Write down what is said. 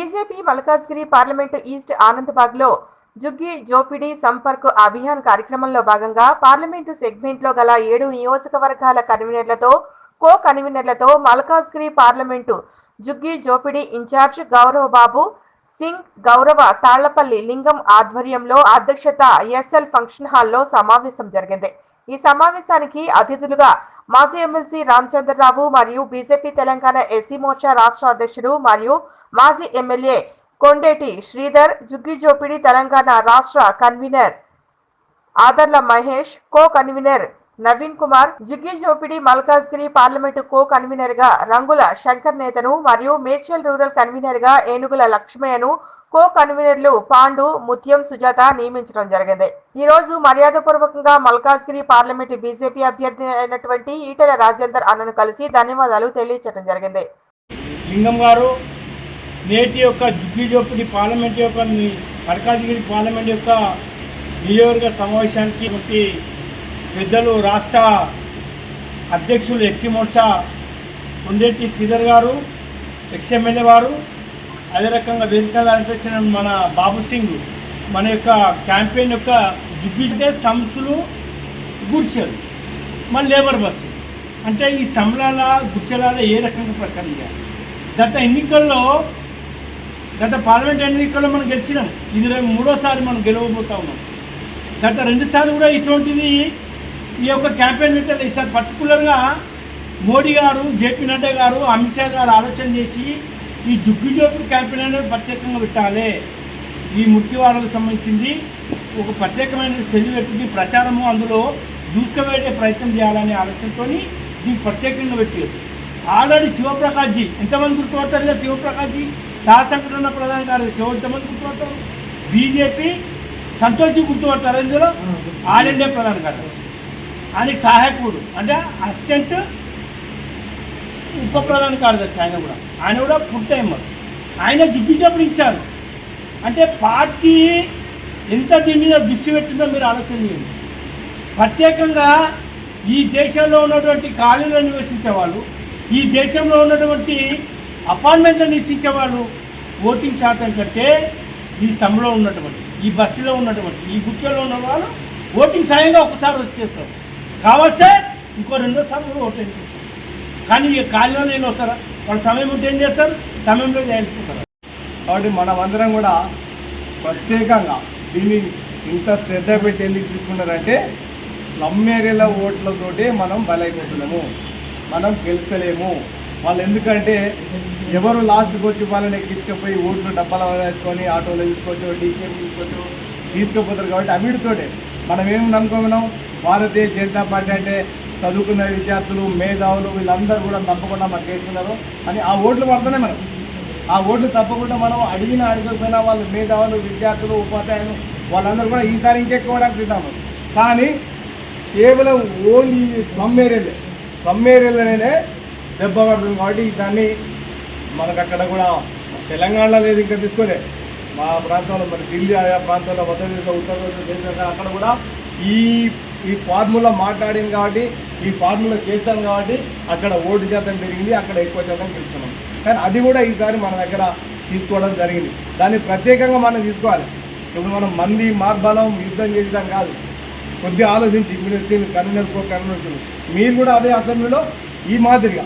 BJP Malkajgiri parliament east ఆనందబాగ్లో జుగ్గి జోపిడి సంపర్క్ అభియాన్ కార్యక్రమంలో భాగంగా పార్లమెంటు సెగ్మెంట్లో గల ఏడు నియోజకవర్గాల కన్వీనర్లతో కో కన్వీనర్లతో మల్కాజ్గిరి పార్లమెంటు జుగ్గి జోపిడి ఇన్ఛార్జ్ గౌరవ బాబు సింగ్ గౌరవ తాళ్ళపల్లి లింగం ఆధ్వర్యంలో అధ్యక్షత ఎస్ఎల్ ఫంక్షన్ హాల్లో సమావేశం జరిగింది. ఈ సమావేశానికి అతిథులుగా మాజీ ఎమ్మెల్సీ రామచంద్రరావు మరియు బీజేపీ తెలంగాణ ఎస్సీ మోర్చా రాష్ట్ర అధ్యక్షుడు మరియు మాజీ ఎమ్మెల్యే కొండేటి శ్రీధర్ జుగ్గిజోపిడి తెలంగాణ రాష్ట్ర convener Adarla Mahesh co convener Naveen Kumar Jhuggi Jhopdi Malkajgiri parliament co కన్వీనర్గా రంగుల శంకర్ నేతను మరియు మేడ్చల్ రూరల్ కన్వీనర్గా ఏనుగుల లక్ష్మయ్యను కో కన్వీనర్లు పాండు ముత్యం సుజాత నియమించడం జరిగింది. ఈ రోజు మర్యాదపూర్వకంగా మల్కాజ్గిరి పార్లమెంటు బీజేపీ అభ్యర్థి అయినటువంటి ఈటెల రాజేందర్ అన్నను కలిసి ధన్యవాదాలు తెలియజేయడం జరిగింది. లింగం గారు నేటి యొక్క జుగ్గి జోపిడి పార్లమెంట్ యొక్క మల్కాజ్గిరి పార్లమెంట్ యొక్క నియోజకవర్గ సమావేశానికి పెద్దలు రాష్ట్ర అధ్యక్షులు ఎస్సీ మోర్చా ఉండేటి శ్రీధర్ గారు ఎక్స్ఎమ్మెల్యే వారు అదే రకంగా వేదిక అనిపించిన మన బాబు సింగ్ మన యొక్క క్యాంపెయిన్ యొక్క జుగ్గి స్టంప్స్లు గుడిసెలు మన లేబర్ బస్సు. అంటే ఈ స్తంభాల గుర్చెలాల ఏ రకంగా ప్రచారం చేయాలి? గత ఎన్నికల్లో గత పార్లమెంట్ ఎన్నికల్లో మనం గెలిచినాం. ఇది మూడోసారి మనం గెలవబోతా ఉన్నాం. గత రెండుసార్లు కూడా ఇటువంటిది ఈ యొక్క క్యాంపెయిన్ పెట్టారు. ఈసారి పర్టికులర్గా మోడీ గారు జేపీ నడ్డా గారు అమిత్ షా గారు ఆలోచన చేసి ఈ జుగ్గు జోపి క్యాంపెయిన్ అనేది ప్రత్యేకంగా పెట్టాలి. ఈ ముఖ్యవాళ్ళకు సంబంధించింది ఒక ప్రత్యేకమైన చర్య పెట్టి ప్రచారము అందులో దూసుకువెళ్ళే ప్రయత్నం చేయాలనే ఆలోచనతో దీనికి ప్రత్యేకంగా పెట్టారు. ఆల్రెడీ శివప్రకాష్ జీ ఎంతమంది గుర్తుపడతారు కదా శివప్రకాష్ జీ సహసంఘటన ప్రధాన కార్యదర్శి ఎవరు ఎంతమంది గుర్తుపడతారు? బీజేపీ సంతోష్ గుర్తుపడతారు ఇందులో? ఆల్ ఇండియా ప్రధాన కార్యదర్శి. ఆయనకి సహాయకుడు. అంటే అసిస్టెంట్ ఉప ప్రధాన కార్యదర్శి ఆయన కూడా. ఆయన కూడా ఫుల్ టైమర్ ఆయన జుగ్గిజప్పుడు ఇచ్చారు. అంటే పార్టీ ఎంత దీని మీద దృష్టి పెట్టిందో మీరు ఆలోచన చేయండి. ప్రత్యేకంగా ఈ దేశంలో ఉన్నటువంటి ఖాళీలను నివసించే వాళ్ళు ఈ దేశంలో ఉన్నటువంటి అపార్ట్మెంట్లో నివసించే వాళ్ళు ఓటింగ్ శాతం కంటే ఈ స్తంభంలో ఉన్నటువంటి ఈ బస్సులో ఉన్నటువంటి ఈ గుర్చలో ఉన్న వాళ్ళు ఓటింగ్ సాయంగా ఒకసారి వచ్చేస్తారు. కావచ్చే ఇంకో రెండో సార్లు కూడా ఓటింగ్ కానీ ఈ ఖాళీలో నేను వస్తారా వాళ్ళ సమయం ఉంటే ఏం చేస్తారు? సమయంలో చేయించుకుంటారు కాబట్టి మనమందరం కూడా ప్రత్యేకంగా దీన్ని ఇంత శ్రద్ధ పెట్టి ఎందుకు తీసుకున్నారంటే స్లమ్ ఏరియాల ఓట్లతోటే మనం బలైపోతున్నాము. మనం గెలుస్తలేము. వాళ్ళు ఎందుకంటే ఎవరు లాస్ట్కి వచ్చి వాళ్ళని ఎక్కించుకపోయి ఓట్లు డబ్బాలు వేసుకొని ఆటోలో తీసుకోవచ్చు డీసీఎం తీసుకోవచ్చు తీసుకుపోతారు కాబట్టి అవిటితోటే మనం ఏం నమ్ముకున్నాం భారతీయ జనతా పార్టీ అంటే చదువుకున్న విద్యార్థులు మేధావులు వీళ్ళందరూ కూడా తప్పకుండా మాకు వేసుకున్నారు అని ఆ ఓట్లు పడుతున్నాయి మనం. ఆ ఓట్లు తప్పకుండా మనం అడిగిన అడగకపోయినా వాళ్ళు మేధావులు విద్యార్థులు ఉపాధ్యాయులు వాళ్ళందరూ కూడా ఈసారి ఇంకెక్కువడానికి తింటాము. కానీ కేవలం ఓన్లీ స్లమ్ ఏరియాలే స్లమ్ ఏరియాలోనే దెబ్బ పడుతుంది కాబట్టి దాన్ని మనకు అక్కడ కూడా తెలంగాణలో లేదు ఇంకా తీసుకోలే. మా ప్రాంతంలో మరి ఢిల్లీ ఆయా ప్రాంతంలో మధ్యప్రదేశ్ ఉత్తరప్రదేశ్ దేశం అక్కడ కూడా ఈ ఈ ఫార్ములా మాట్లాడింది కాబట్టి ఈ ఫార్ములా చేస్తాం కాబట్టి అక్కడ ఓటు శాతం పెరిగింది అక్కడ ఎక్కువ శాతం గెలుస్తున్నాం కానీ అది కూడా ఈసారి మన దగ్గర తీసుకోవడం జరిగింది. దాన్ని ప్రత్యేకంగా మనం తీసుకోవాలి. ఇప్పుడు మనం మంది మార్బలం యుద్ధం చేద్దాం కాదు. కొద్దిగా ఆలోచించి మీరు వచ్చింది కన్వీనర్ కన్ను మీరు కూడా అదే అసెంబ్లీలో ఈ మాదిరిగా